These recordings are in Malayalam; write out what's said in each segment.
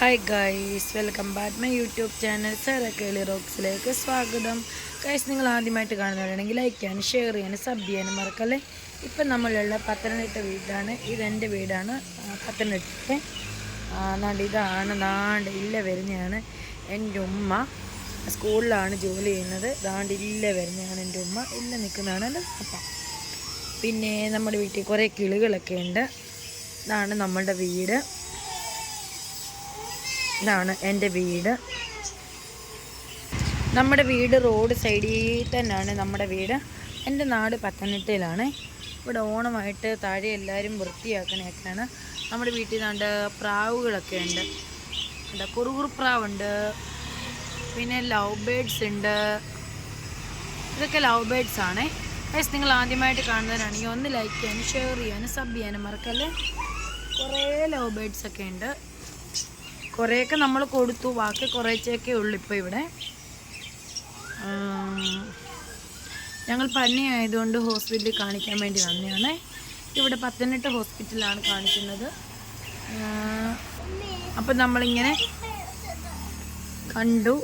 Hi guys welcome back my YouTube channel Sarakkeli റോക്സിലേക്ക് സ്വാഗതം. ഗൈസ് നിങ്ങൾ ആദ്യമായിട്ട് കാണുന്നവരാണെങ്കിൽ ലൈക്ക് ചെയ്യാനും ഷെയർ ചെയ്യാനും സബ് ചെയ്യാനും മറക്കല്ലേ? ഇപ്പം നമ്മളുള്ള പത്തനംതിട്ട വീടാണ്. ഇതെന്റെ വീടാണ്. പത്തനംതിട്ട. നാണ്ട് ഇതാണ്. നാണ്ട് ഇല്ല വരുന്നതാണ് എന്റെ ഉമ്മ. സ്കൂളിലാണ് ജോലി ചെയ്യുന്നത്. ദാണ്ട് ഇല്ല വരുന്നതാണ് എന്റെ ഉമ്മ. ഇല്ല നിൽക്കുന്നതാണ് എന്റെ അപ്പ പിന്നെ നമ്മുടെ വീട്ടിൽ കുറേ കിളികളൊക്കെ ഉണ്ട്. ഇതാണ് നമ്മളുടെ വീട്. ഇതാണ് എന്റെ വീട്. നമ്മുടെ വീട് റോഡ് സൈഡിൽ തന്നെയാണ് നമ്മുടെ വീട്. എന്റെ നാട് പത്തനംതിട്ടയിലാണ്. ഇവിടെ ഓണമായിട്ട് താഴെ എല്ലാവരും വൃത്തിയാക്കണയൊക്കെയാണ് നമ്മുടെ വീട്ടിൽ നിന്നാണ്ട് പ്രാവുകളൊക്കെ ഉണ്ട്. എന്താ കുറുകുറുപ്രാവുണ്ട്. പിന്നെ ലവ് ബേഡ്സ് ഉണ്ട്. ഇതൊക്കെ ലവ് ബേഡ്സ് ആണ്. ഗൈസ് നിങ്ങൾ ആദ്യമായിട്ട് കാണുന്നവരാണെങ്കിൽ ഒന്ന് ലൈക്ക് ചെയ്യാനും ഷെയർ ചെയ്യാനും സബ് ചെയ്യാനും മറക്കല്ലേ? കുറേ ലവ് ബേഡ്സ് ഒക്കെ ഉണ്ട്. കുറേയൊക്കെ നമ്മൾ കൊടുത്തു. ബാക്കി കുറേച്ചൊക്കെ ഉള്ളു ഇപ്പോൾ ഇവിടെ. ഞങ്ങൾ പനി ആയതുകൊണ്ട് ഹോസ്പിറ്റലിൽ കാണിക്കാൻ വേണ്ടി വന്നതാണ്. ഇവിടെ പത്തനംതിട്ട ഹോസ്പിറ്റലാണ് കാണിക്കുന്നത്. അപ്പം നമ്മളിങ്ങനെ കണ്ടു.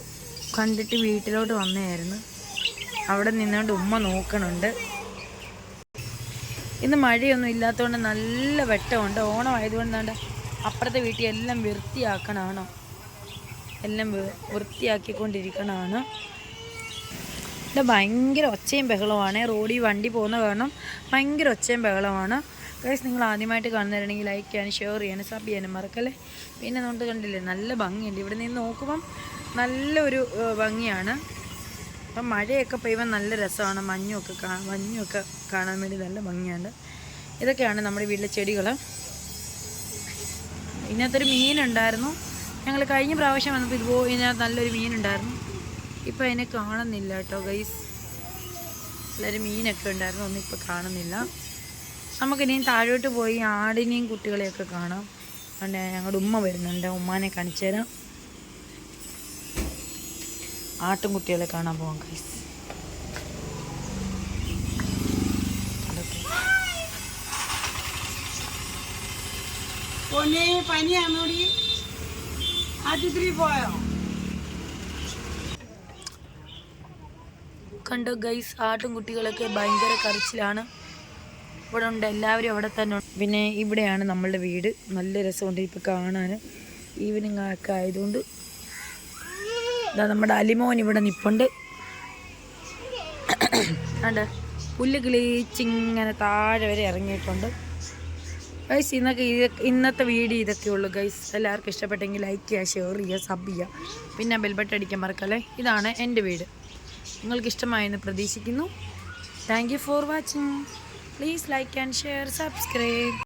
കണ്ടിട്ട് വീട്ടിലോട്ട് വന്നതായിരുന്നു. അവിടെ നിന്നുകൊണ്ട് ഉമ്മ നോക്കണുണ്ട്. ഇന്ന് മഴയൊന്നും ഇല്ലാത്തതുകൊണ്ട് നല്ല വെട്ടമുണ്ട്. ഓണം ആയതുകൊണ്ട് അപ്പുറത്തെ വീട്ടിൽ എല്ലാം വൃത്തിയാക്കണമാണ് എല്ലാം വൃത്തിയാക്കിക്കൊണ്ടിരിക്കണമാണ് ഇവിടെ ഭയങ്കര ഒച്ചയും ബഹളമാണ് റോഡിൽ വണ്ടി പോകുന്ന കാരണം ഭയങ്കര ഒച്ചയും ബഹളമാണ് ഗൈസ് നിങ്ങൾ ആദ്യമായിട്ട് കാണുന്നവരുണ്ടെങ്കിൽ ലൈക്ക് ചെയ്യാനും ഷെയർ ചെയ്യാനും സബ് ചെയ്യാനും മറക്കല്ലേ? പിന്നെ നമുക്ക് കണ്ടില്ലേ നല്ല ഭംഗിയുണ്ട്. ഇവിടെ നിന്ന് നോക്കുമ്പം നല്ലൊരു ഭംഗിയാണ്. അപ്പം മഴയൊക്കെ പെയ്യുമ്പോൾ നല്ല രസമാണ്. മഞ്ഞുമൊക്കെ കാ മഞ്ഞുമൊക്കെ കാണാൻ വേണ്ടി നല്ല ഭംഗിയാണ് ഇതൊക്കെയാണ് നമ്മുടെ വീട്ടിലെ ചെടികൾ ഇതിനകത്തൊരു മീനുണ്ടായിരുന്നു. ഞങ്ങൾ കഴിഞ്ഞ പ്രാവശ്യം വന്നപ്പോൾ ഇതുപോ ഇതിനകത്ത് നല്ലൊരു മീനുണ്ടായിരുന്നു. ഇപ്പോൾ അതിനെ കാണുന്നില്ല കേട്ടോ ഗൈസ് നല്ലൊരു മീനൊക്കെ ഉണ്ടായിരുന്നു. ഒന്നും ഇപ്പോൾ കാണുന്നില്ല. നമുക്കിനിയും താഴോട്ട് പോയി ആടിനെയും കുട്ടികളെയൊക്കെ കാണാം. അതുകൊണ്ട് ഞങ്ങളുടെ ഉമ്മ വരുന്നുണ്ട്. ഉമ്മാനെ കാണിച്ചു തരാം ആട്ടും കുട്ടികളെ കാണാൻ പോകാം ഗൈസ് പൊന്നെ പനിയാണോടി ആശുപത്രി പോയോ? കണ്ടോ ഗൈസ് ആട്ടും കുട്ടികളൊക്കെ ഭയങ്കര കറിച്ചിലാണ് ഇവിടെ ഉണ്ട് എല്ലാവരും അവിടെ തന്നെ ഉണ്ട്. പിന്നെ ഇവിടെയാണ് നമ്മളുടെ വീട്. നല്ല രസമുണ്ട് ഇപ്പോൾ കാണാൻ ഈവനിങ് ഒക്കെ ആയതുകൊണ്ട് ഇതാ നമ്മുടെ അലിമോൻ ഇവിടെ നിപ്പുണ്ട്. അല്ല പുല്ല് കിളിച്ചിങ്ങനെ താഴെ വരെ ഇറങ്ങിയിട്ടുണ്ട്. ഗൈസ് ഇന്നൊക്കെ ഇത് ഇന്നത്തെ വീഡിയോ ഇതൊക്കെ ഉള്ളൂ. ഗൈസ് എല്ലാവർക്കും ഇഷ്ടപ്പെട്ടെങ്കിൽ ലൈക്ക് ചെയ്യുക ഷെയർ ചെയ്യുക സബ് ചെയ്യുക. പിന്നെ ബെൽബട്ട് അടിക്കാൻ മറക്കല്ലേ? ഇതാണ് എന്റെ വീട്. നിങ്ങൾക്ക് ഇഷ്ടമായെന്ന് പ്രതീക്ഷിക്കുന്നു. Thank for watching please like and share subscribe